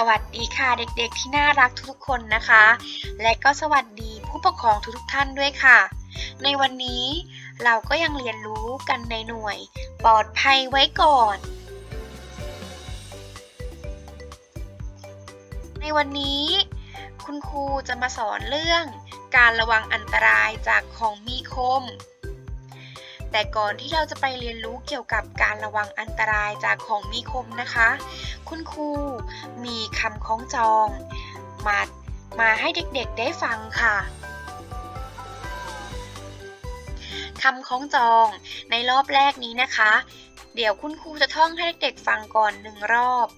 สวัสดีค่ะเด็กๆที่น่ารักทุกๆคนนะคะ และก็สวัสดีผู้ปกครองทุกๆท่านด้วยค่ะ ในวันนี้เราก็ยังเรียนรู้กันในหน่วย ปลอดภัยไว้ก่อน ในวันนี้คุณครูจะมาสอนเรื่องการระวังอันตรายจากของมีคม แต่ก่อนที่เราจะไปเรียนรู้เกี่ยวกับการระวังอันตรายจากของมีคมนะคะ คุณครูมีคำคล้องจองมามาให้เด็กๆได้ฟังค่ะคำคล้องจองในรอบแรกนี้นะคะ เดี๋ยวคุณครูจะท่องให้เด็กๆฟังก่อนหนึ่งรอบ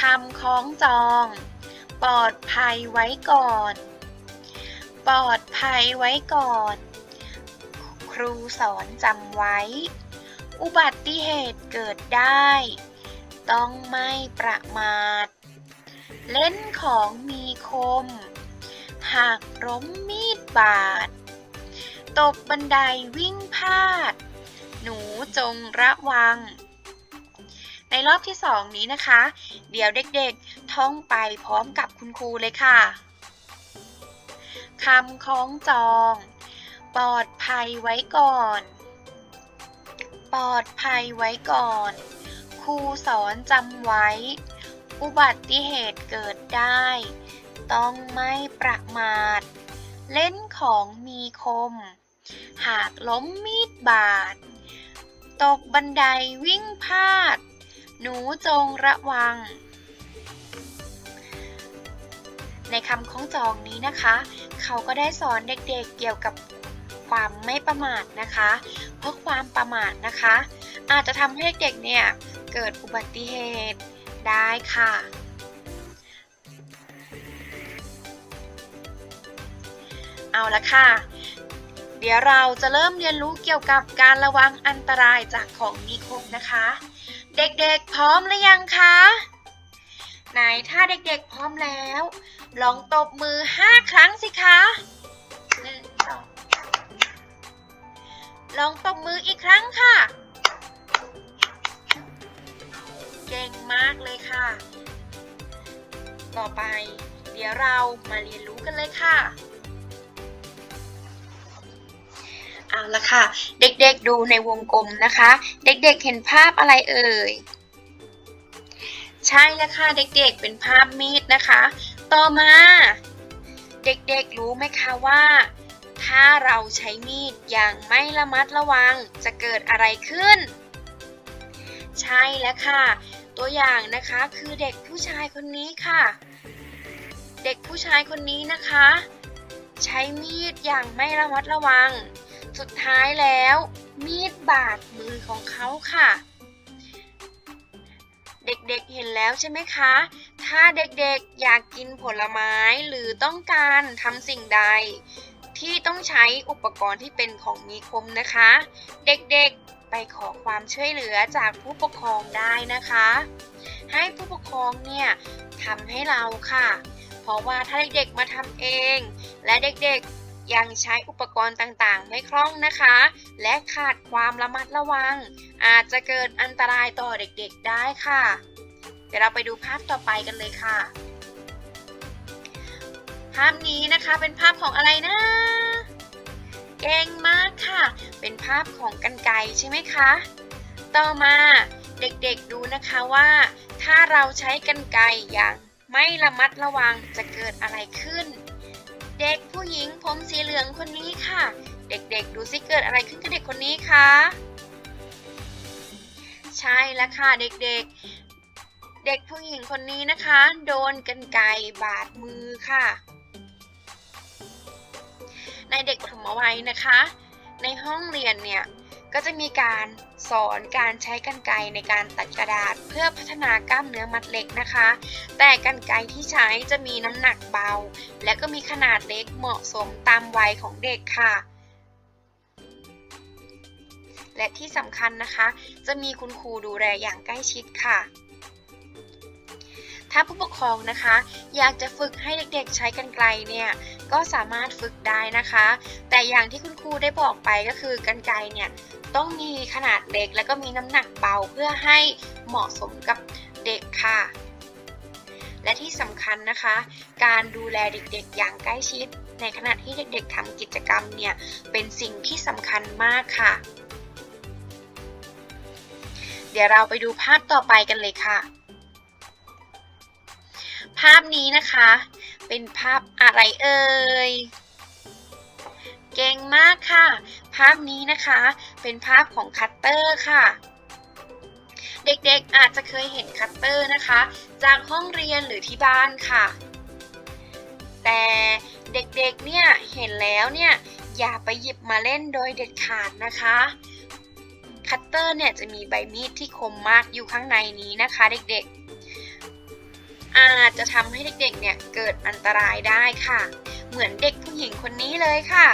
คำคล้องจอง ปลอดภัยไว้ก่อน ปลอดภัยไว้ก่อน ครูสอนจำไว้ อุบัติเหตุเกิดได้ ต้องไม่ประมาท เล่นของมีคม หากล้มมีดบาด ตกบันไดวิ่งพลาด หนูจงระวังในรอบที่สองนี้นะคะ เดี๋ยวเด็กๆ ท่องไปพร้อมกับคุณครูเลยค่ะ คำคล้องจอง ปลอดภัยไว้ก่อน ปลอดภัยไว้ก่อน ครูสอนจำไว้ อุบัติเหตุเกิดได้ ต้องไม่ประมาท เล่นของมีคม หากล้มมีดบาด ตกบันไดวิ่งพลาด หนูจงระวัง คำคล้องจองนี้นะคะ เขาก็ได้สอนเด็กๆเกี่ยวกับความไม่ประมาทนะคะ เพราะความประมาทนะคะ อาจจะทำให้เด็กๆเนี่ยเกิดอุบัติเหตุได้ค่ะ เอาละค่ะ เดี๋ยวเราจะเริ่มเรียนรู้เกี่ยวกับการระวังอันตรายจากของมีคมนะคะ เด็กๆพร้อมหรือยังคะ ไหนถ้าเด็กๆพร้อมแล้ว ลองตบมือ5ครั้งสิคะหนึ่งสองลองตบมืออีกครั้งค่ะ เก่งมากเลยค่ะ ต่อไป เดี๋ยวเรามาเรียนรู้กันเลยค่ะ เอาละค่ะ เด็กๆดูในวงกลมนะคะ เด็กๆเห็นภาพอะไรเอ่ย ใช่แล้วค่ะเด็กๆเป็นภาพมีดนะคะ ต่อมา เด็กๆรู้ไหมคะว่า ถ้าเราใช้มีดอย่างไม่ระมัดระวังจะเกิดอะไรขึ้น ใช่แล้วค่ะ ตัวอย่างนะคะคือเด็กผู้ชายคนนี้ค่ะ เด็กผู้ชายคนนี้นะคะ ใช้มีดอย่างไม่ระมัดระวัง สุดท้ายแล้ว มีดบาดมือของเขาค่ะเด็กๆเห็นแล้วใช่ไหมคะ ถ้าเด็กๆอยากกินผลไม้หรือต้องการทำสิ่งใด ที่ต้องใช้อุปกรณ์ที่เป็นของมีคมนะคะ เด็กๆไปขอความช่วยเหลือจากผู้ปกครองได้นะคะ ให้ผู้ปกครองเนี่ยทำให้เราค่ะ เพราะว่าถ้าเด็กๆมาทำเอง และเด็กๆยังใช้อุปกรณ์ต่างๆ ไม่คล่องนะคะ และขาดความระมัดระวัง อาจจะเกิดอันตรายต่อเด็กๆได้ค่ะ ดี๋ยวเราไปดูภาพต่อไปกันเลยค่ะ ภาพนี้นะคะเป็นภาพของอะไรนะ เก่งมากค่ะ เป็นภาพของกันไกใช่ไหมคะ ต่อมาเด็กๆดูนะคะว่า ถ้าเราใช้กันไกอย่างไม่ระมัดระวังจะเกิดอะไรขึ้น เด็กผู้หญิงผมสีเหลืองคนนี้ค่ะ เด็กๆ ดูซิเกิดอะไรขึ้นกับเด็กคนนี้คะใช่แล้วค่ะเด็กๆ เด็กผู้หญิงคนนี้นะคะ โดนกันไกบาดมือค่ะ ในเด็กปฐมวัยนะคะ ในห้องเรียนเนี่ยก็จะมีการสอนการใช้กันไกในการตัดกระดาษ เพื่อพัฒนากล้ามเนื้อมัดเล็กนะคะ แต่กันไกที่ใช้จะมีน้ำหนักเบา และก็มีขนาดเล็กเหมาะสมตามวัยของเด็กค่ะ และที่สำคัญนะคะ จะมีคุณครูดูแลอย่างใกล้ชิดค่ะ ถ้าผู้ปกครองนะคะ อยากจะฝึกให้เด็กๆ ใช้กันไกลเนี่ยก็สามารถฝึกได้นะคะ แต่อย่างที่คุณครูได้บอกไปก็คือกันไกลเนี่ยต้องมีขนาดเล็กแล้วก็มีน้ำหนักเบาเพื่อให้เหมาะสมกับเด็กค่ะ และที่สำคัญนะคะ การดูแลเด็กๆ อย่างใกล้ชิด ในขณะที่เด็กๆทำกิจกรรมเนี่ยเป็นสิ่งที่สำคัญมากค่ะ เดี๋ยวเราไปดูภาพต่อไปกันเลยค่ะ ภาพนี้นะคะ เป็นภาพอะไรเอ่ย เก่งมากค่ะ ภาพนี้นะคะ เป็นภาพของคัตเตอร์ค่ะ เด็กๆอาจจะเคยเห็นคัตเตอร์นะคะ จากห้องเรียนหรือที่บ้านค่ะ แต่เด็กๆเนี่ยเห็นแล้วเนี่ยอย่าไปหยิบมาเล่นโดยเด็ดขาดนะคะ คัตเตอร์เนี่ยจะมีใบมีดที่คมมากอยู่ข้างในนี้นะคะ เด็กๆ อาจจะทำให้เด็กๆ เนี่ยเกิดอันตรายได้ค่ะ เหมือนเด็กผู้หญิงคนนี้เลยค่ะ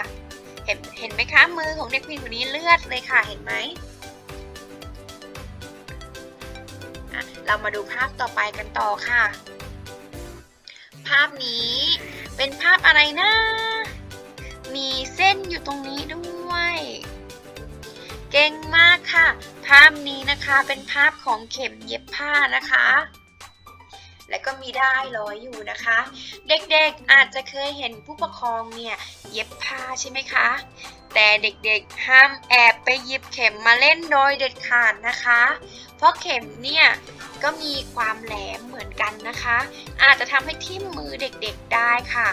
เห็นเห็นไหมคะมือของเด็กผู้หญิงคนนี้เลือดเลยค่ะเห็นไหมเรามาดูภาพต่อไปกันต่อค่ะ ภาพนี้เป็นภาพอะไรนะ มีเส้นอยู่ตรงนี้ด้วย เก่งมากค่ะ ภาพนี้นะคะเป็นภาพของเข็มเย็บผ้านะคะ และก็มีได้ร้อยอยู่นะคะ เด็กๆอาจจะเคยเห็นผู้ปกครองเนี่ยเย็บผ้าใช่ไหมคะ แต่เด็กๆห้ามแอบไปหยิบเข็มมาเล่นโดยเด็ดขาดนะคะ เพราะเข็มเนี่ยก็มีความแหลมเหมือนกันนะคะ อาจจะทำให้ทิ่มมือเด็กๆได้ค่ะ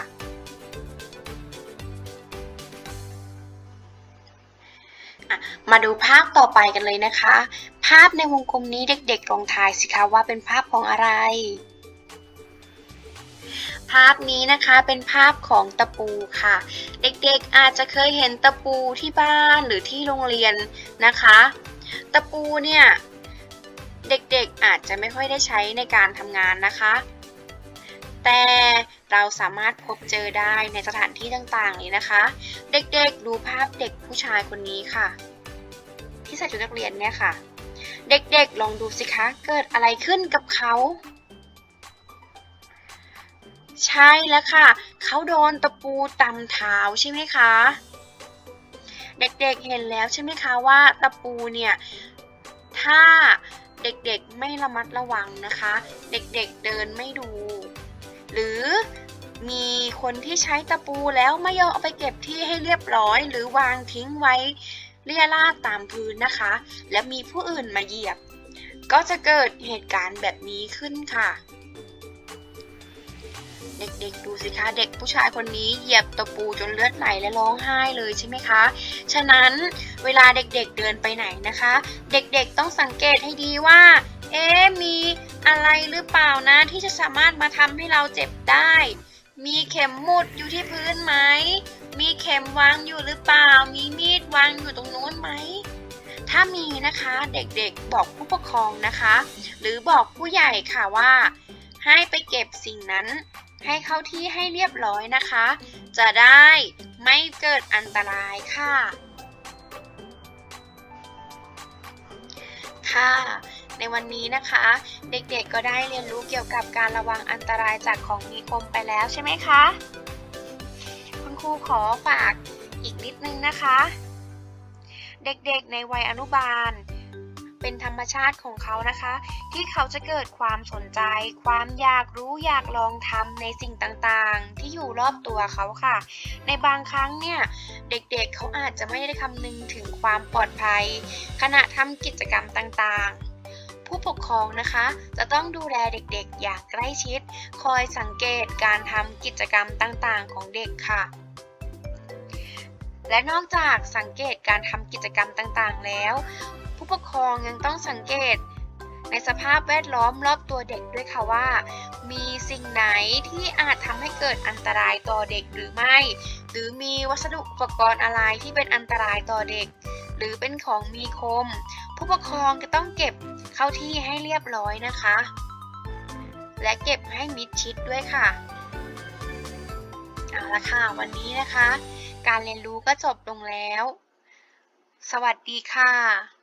มาดูภาพต่อไปกันเลยนะคะ ภาพในวงกลมนี้เด็กๆลองทายสิคะว่าเป็นภาพของอะไร ภาพนี้นะคะเป็นภาพของตะปูค่ะ เด็กๆอาจจะเคยเห็นตะปูที่บ้านหรือที่โรงเรียนนะคะ ตะปูเนี่ยเด็กๆอาจจะไม่ค่อยได้ใช้ในการทำงานนะคะ แต่เราสามารถพบเจอได้ในสถานที่ต่างๆนี้นะคะ เด็กๆดูภาพเด็กผู้ชายคนนี้ค่ะ ที่ใส่ชุดนักเรียนเนี่ยค่ะ เด็กๆลองดูสิคะเกิดอะไรขึ้นกับเขา ใช่แล้วค่ะ เขาโดนตะปูตำเท้าใช่ไหมคะ เด็กๆเห็นแล้วใช่ไหมคะว่าตะปูเนี่ย ถ้าเด็กๆไม่ระมัดระวังนะคะ เด็กๆเดินไม่ดู หรือมีคนที่ใช้ตะปูแล้วไม่ยอมเอาไปเก็บที่ให้เรียบร้อย หรือวางทิ้งไว้เลี่ยราดตามพื้นนะคะ และมีผู้อื่นมาเหยียบ ก็จะเกิดเหตุการณ์แบบนี้ขึ้นค่ะ เด็กๆดูสิคะเด็กผู้ชายคนนี้เหยียบตะปูจนเลือดไหลและร้องไห้เลยใช่ไหมคะ ฉะนั้นเวลาเด็กๆเดินไปไหนนะคะ เด็กๆต้องสังเกตให้ดีว่า เอ๊มีอะไรหรือเปล่านะที่จะสามารถมาทำให้เราเจ็บได้ มีเข็มมุดอยู่ที่พื้นไหม มีเข็มวางอยู่หรือเปล่า มีมีดวางอยู่ตรงนู้นไหมถ้ามีนะคะเด็กๆบอกผู้ปกครองนะคะ หรือบอกผู้ใหญ่ค่ะว่า ให้ไปเก็บสิ่งนั้น ให้เข้าที่ให้เรียบร้อยนะคะ จะได้ไม่เกิดอันตรายค่ะ ค่ะ ในวันนี้นะคะ เด็กๆก็ได้เรียนรู้เกี่ยวกับการระวังอันตรายจากของมีคมไปแล้วใช่ไหมคะ คุณครูขอฝากอีกนิดนึงนะคะ เด็กๆในวัยอนุบาล เป็นธรรมชาติของเขานะคะ ที่เขาจะเกิดความสนใจ ความอยากรู้อยากลองทำในสิ่งต่างๆ ที่อยู่รอบตัวเขาค่ะ ในบางครั้งเนี่ยเด็กๆเเขาอาจจะไม่ได้คำนึงถึงความปลอดภัย ขณะทำกิจกรรมต่างๆผู้ปกครองนะคะ จะต้องดูแลเด็กๆ อย่างใกล้ชิด คอยสังเกตการทำกิจกรรมต่างๆ ของเด็กค่ะ และนอกจากสังเกตการทำกิจกรรมต่างๆ แล้ว ผู้ปกครองยังต้องสังเกต ในสภาพแวดล้อมรอบตัวเด็กด้วยค่ะว่า มีสิ่งไหนที่อาจทำให้เกิดอันตรายต่อเด็กหรือไม่ หรือมีวัสดุอุปกรณ์อะไรที่เป็นอันตรายต่อเด็ก หรือเป็นของมีคม ผู้ปกครองจะต้องเก็บเข้าที่ให้เรียบร้อยนะคะ และเก็บให้มิดชิดด้วยค่ะเอาละค่ะ วันนี้นะคะ การเรียนรู้ก็จบลงแล้ว สวัสดีค่ะ